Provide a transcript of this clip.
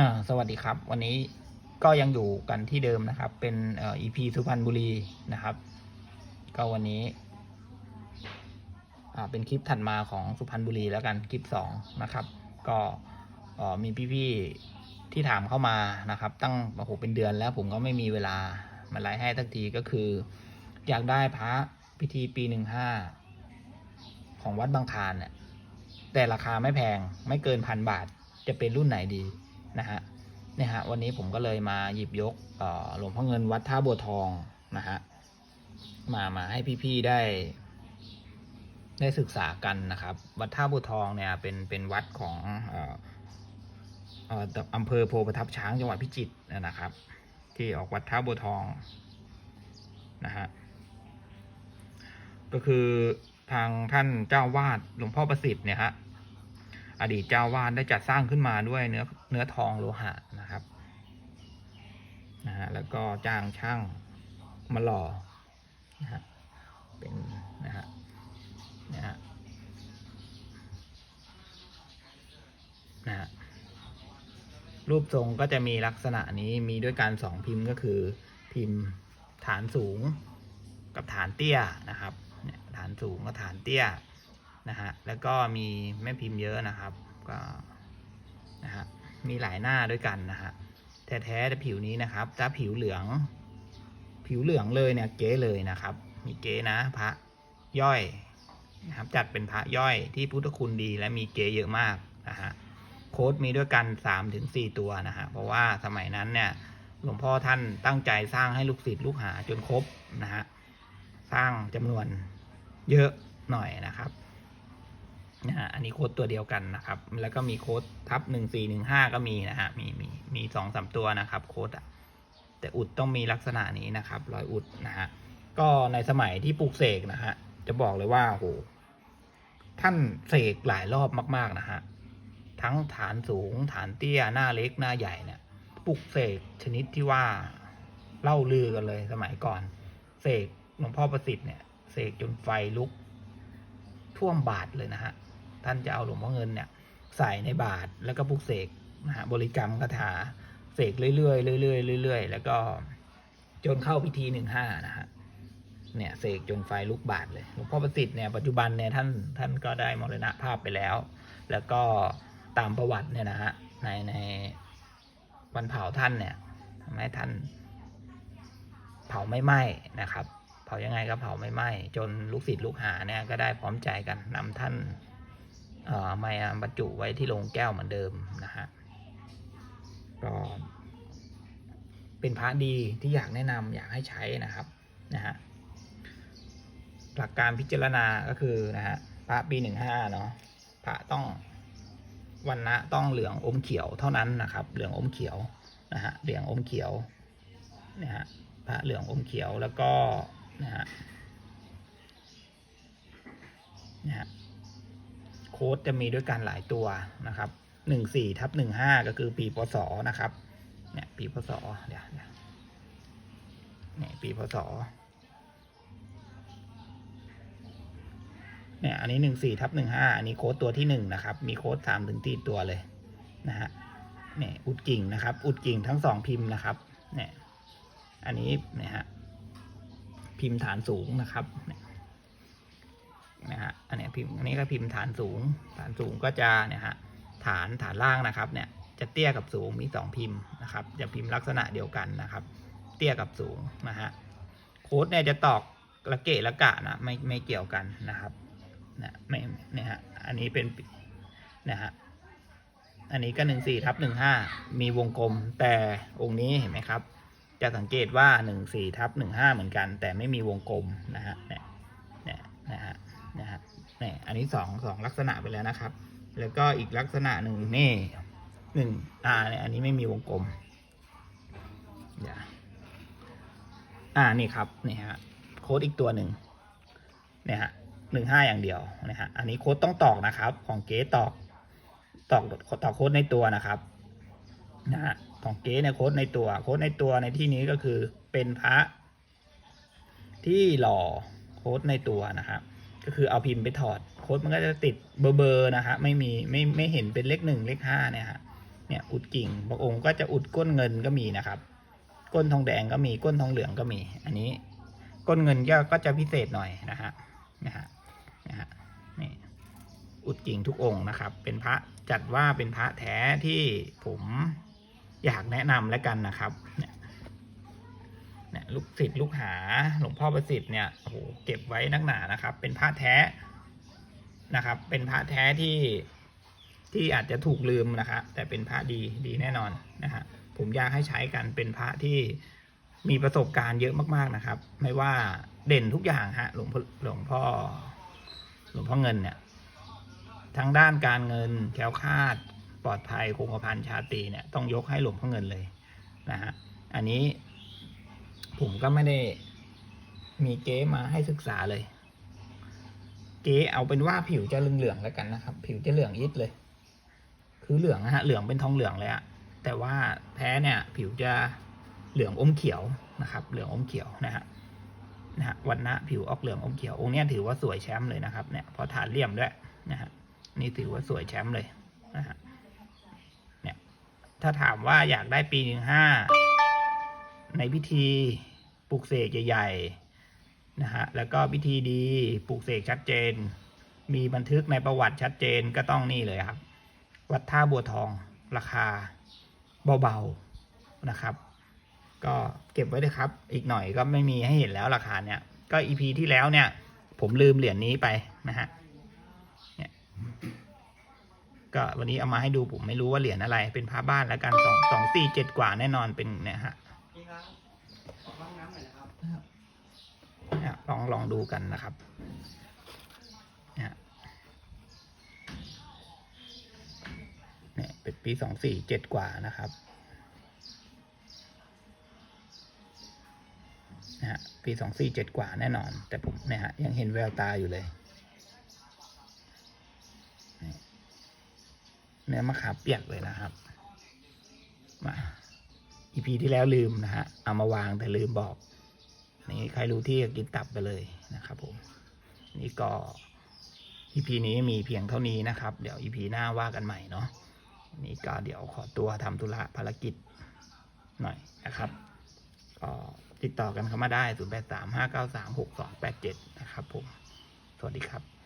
อ่าสวัสดีครับ วันนี้ก็ยังอยู่กันที่เดิมนะครับ เป็นเอ่อ EP สุพรรณบุรีนะครับ ก็วันนี้ อ่าเป็นคลิปถัดมาของสุพรรณบุรีแล้วกันคลิปสองนะครับ ก็เอ่อมีพี่ๆที่ถามเข้ามานะครับ ตั้งโอ้โหเป็นเดือนแล้วผมก็ไม่มีเวลามาไลฟ์ให้ทักทีก็คือ อยากได้พระพิธีปีหนึ่งห้าของวัดบางคานเนี่ยแต่ราคาไม่แพงไม่เกินพันบาทจะเป็นรุ่นไหนดี นะฮะเนี่ยฮะวันนี้ผมก็เลยมาหยิบยกหลวงพ่อเงินวัดท่าบัวทองนะฮะมามาให้พี่ๆได้ ได้ศึกษากันนะครับ วัดท่าบัวทองเนี่ยเป็นเป็นวัดของอ่อเอ่ออำเภอโพประทับช้างจังหวัดพิจิตรนะครับ ที่ออกวัดท่าบัวทองนะฮะก็คือทางท่านเจ้าวาดหลวงพ่อประสิทธิ์เนี่ยฮะ อดีตเจ้าวาดได้จัดสร้างขึ้นมาด้วยเนื้อเนื้อทองโลหะนะครับนะฮะแล้วก็จ้างช่างมาหล่อนะฮะเป็นนะฮะนะฮะนะฮะรูปทรงก็จะมีลักษณะนี้มีด้วยกันสองพิมพ์ก็คือ พิมพ์ฐานสูงกับฐานเตี้ยนะครับฐานสูงกับฐานเตี้ย นะฮะแล้วก็มีแม่พิมพ์เยอะนะครับก็นะฮะมีหลายหน้าด้วยกันนะฮะแท้ๆแต่ผิวนี้นะครับ ถ้าผิวเหลือง ผิวเหลืองเลยเนี่ยเก๋เลยนะครับ มีเก๋นะพระย่อยนะครับจัดเป็นพระย่อยที่พุทธคุณดีและมีเกเยอะมากนะฮะโค้ดมีด้วยกัน3าถึงสตัวนะฮะเพราะว่าสมัยนั้นเนี่ยหลวงพ่อท่านตั้งใจสร้างให้ลูกศิษย์ลูกหาจนครบนะฮะสร้างจำนวนเยอะหน่อยนะครับ นะฮะอันนี้โค้ดตัวเดียวกันนะครับ แล้วก็มีโค้ดทับหนึ่งสี่หนึ่งห้าก็มีนะฮะมีมีมีสองสามตัวนะครับโค้ดอะแต่อุดต้องมีลักษณะนี้นะครับรอยอุดนะฮะก็ในสมัยที่ปลูกเสกนะฮะจะบอกเลยว่าโหท่านเสกหลายรอบมาก ๆนะฮะทั้งฐานสูงฐานเตี้ยหน้าเล็กหน้าใหญ่เนี่ยปลุกเสกชนิดที่ว่าเล่าลือกันเลยสมัยก่อน เสกหลวงพ่อประสิทธิ์เนี่ยเสกจนไฟลุกท่วมบาทเลยนะฮะ ท่านจะเอาหลวงพ่อเงินเนี่ยใส่ในบาทแล้วก็ปลุกเสกนะฮะบริกรรมคาถาเสกเรื่อยๆเรื่อยๆเรื่อยๆแล้วก็จนเข้าพิธีหนึ่งห้านะฮะเนี่ยเสกจนไฟลุกบาทเลยหลวงพ่อประสิทธิ์เนี่ยปัจจุบันเนี่ยท่านท่านก็ได้มรณภาพไปแล้ว แล้วก็ตามประวัติเนี่ยนะฮะในในวันเผาท่านเนี่ยทำให้ท่านเผาไม่ไหม้นะครับ เผายังไงก็เผาไม่ไหม้จนลูกศิษย์ลูกหาเนี่ยก็ได้พร้อมใจกันนำท่าน เอ่อมาบรรจุไว้ที่โรงแก้วเหมือนเดิมนะฮะก็เป็นพระดีที่อยากแนะนำอยากให้ใช้นะครับนะฮะหลักการพิจารณาก็คือนะฮะพระปีหนึ่งห้าเนาะพระต้องวันนะต้องเหลืองอมเขียวเท่านั้นนะครับ เหลืองอมเขียวนะฮะเหลืองอมเขียวนะฮะพระเหลืองอมเขียวแล้วก็นะฮะนะฮะ ค้ดจะมีด้วยกันหลายตัวนะครับหนึ่งสี่ทับหนึ่งห้าก็คือปีพศนะครับ เนี่ยปีพศเดี๋ยวเนี่ยปีพศเนี่ยอันนี้หนึ่งสี่ทับหนึ่งห้าอันนี้โค้ดตัวที่หนึ่งนะครับ มีโค้ดสามถึงตีตัวเลยนะฮะเนี่ยอุดกิ่งนะครับ อุดกิ่งทั้งสองพิมพ์นะครับ เนี่ย อันนี้เนี่ยฮะพิมพ์ฐานสูงนะครับเนี่ย เนี้ยพิมพ์อันนี้ก็พิมพ์ฐานสูง ฐานสูงก็จะเนี่ยฮะฐานฐานล่างนะครับเนี่ยจะเตี้ยกับสูงมีสองพิมพ์นะครับจะพิมพ์ลักษณะเดียวกันนะครับ เตี้ยกับสูงนะฮะโค้ดเนี่ยจะตอกละเกะละกะนะไม่ไม่เกี่ยวกันนะครับนะไม่เนี่ยฮะอันนี้เป็นนะฮะอันนี้ก็หนึ่งสี่ทับหนึ่งห้ามีวงกลม แต่องค์นี้เห็นไหมครับ จะสังเกตว่าหนึ่งสี่ทับหนึ่งห้าเหมือนกัน แต่ไม่มีวงกลมนะฮะเนี่ย นี่ยอันนี้สองสองลักษณะไปแล้วนะครับ แล้วก็อีกลักษณะหนึ่งนี่หนึ่งอ่าเนี่ยอันนี้ไม่มีวงกลมเดี๋ยวอ่านี่ครับนี่ฮะโค้ดอีกตัวหนึ่งเนี่ยฮะหนึ่งห้าอย่างเดียวนะฮะอันนี้โค้ดต้องตอกนะครับ ของเก๊ตอกตอกตอกโค้ดในตัวนะครับนะฮะของเก๊เนี่ยโค้ดในตัว โค้ดในตัวในที่นี้ก็คือเป็นพระที่หล่อโค้ดในตัวนะครับ ก็คือเอาพิมพ์ไปถอดโค้ดมันก็จะติดเบอร์เบอร์นะฮะไม่มีไม่ไม่เห็นเป็นเลขหนึ่งเลขห้าเนี่ยฮะเนี่ยอุดกิ่งบางองค์ก็จะอุดก้นเงินก็มีนะครับ ก้นทองแดงก็มีก้นทองเหลืองก็มี อันนี้ก้นเงินก็ก็จะพิเศษหน่อยนะฮะนะฮะนะฮะนี่อุดกิ่งทุกองค์นะครับ เป็นพระจัดว่าเป็นพระแท้ที่ผมอยากแนะนำแล้วกันนะครับเนี่ยเนี่ย ลูกศิษย์ลูกหาหลวงพ่อประสิทธิ์เนี่ยโอ้โหเก็บไว้นักหนานะครับ เป็นพระแท้นะครับ เป็นพระแท้ที่ที่อาจจะถูกลืมนะครับแต่เป็นพระดีดีแน่นอนนะฮะผมอยากให้ใช้กันเป็นพระที่มีประสบการณ์เยอะมากๆนะครับ ไม่ว่าเด่นทุกอย่างฮะหลวงพ่อหลวงพ่อหลวงพ่อเงินเนี่ยทั้งด้านการเงินแคล้วคลาดปลอดภัยคงกระพันชาตีเนี่ยต้องยกให้หลวงพ่อเงินเลยนะฮะอันนี้ ผมก็ไม่ได้มีเก๊มาให้ศึกษาเลย เก๊เอาเป็นว่าผิวจะเหลืองๆแล้วกันนะครับ ผิวจะเหลืองอิดเลย คือเหลืองนะฮะเหลืองเป็นทองเหลืองเลยอะแต่ว่าแท้เนี่ย ผิวจะเหลืองอมเขียวนะครับ เหลืองอมเขียวนะฮะนะฮะวันนะผิวออกเหลืองอมเขียวองค์นี้ถือว่าสวยแชมป์เลยนะครับเนี่ยเพอฐานเลี่ยมด้วยนะฮะนี่ถือว่าสวยแชมป์เลยนะฮะเนี่ยถ้าถามว่าอยากได้ปีหนึ่งห้าในพิธี ปลุกเสกใหญ่ๆนะฮะแล้วก็พิธีดีปลุกเสกชัดเจน มีบันทึกในประวัติชัดเจนก็ต้องนี่เลยครับ วัดท่าบัวทองราคาเบาๆนะครับ ก็เก็บไว้เลยครับ อีกหน่อยก็ไม่มีให้เห็นแล้วราคาเนี่ยก็อีพีที่แล้วเนี่ย ผมลืมเหรียญนี้ไปนะฮะเนี่ยก็วันนี้เอามาให้ดูผมไม่รู้ว่าเหรียญอะไร เป็นพระบ้านแล้วกันสองสองสี่เจ็ดกว่าแน่นอนเป็นเนี่ยฮะ เนี่ยลองลองดูกันนะครับเนี่ยเนี่ยเป็นปีสองสี่เจ็ดกว่านะครับนะฮะปีสองสี่เจ็ดกว่าแน่นอน แต่ผมเนี่ยฮะยังเห็นแววตาอยู่เลยนี่เนื้อมะขามเปียกเลยนะครับ มา อีพีที่แล้วลืมนะฮะ เอามาวางแต่ลืมบอก นี่ใครรู้ที่กินตับไปเลยนะครับผม นี่ก็ EP นี้มีเพียงเท่านี้นะครับ เดี๋ยว EP หน้าว่ากันใหม่เนาะ นี่ก็เดี๋ยวขอตัวทำธุระภารกิจหน่อยนะครับก็ติดต่อกันเข้ามาได้ 0 8 3 5 9 3 6 2 8 7 นะครับผม สวัสดีครับ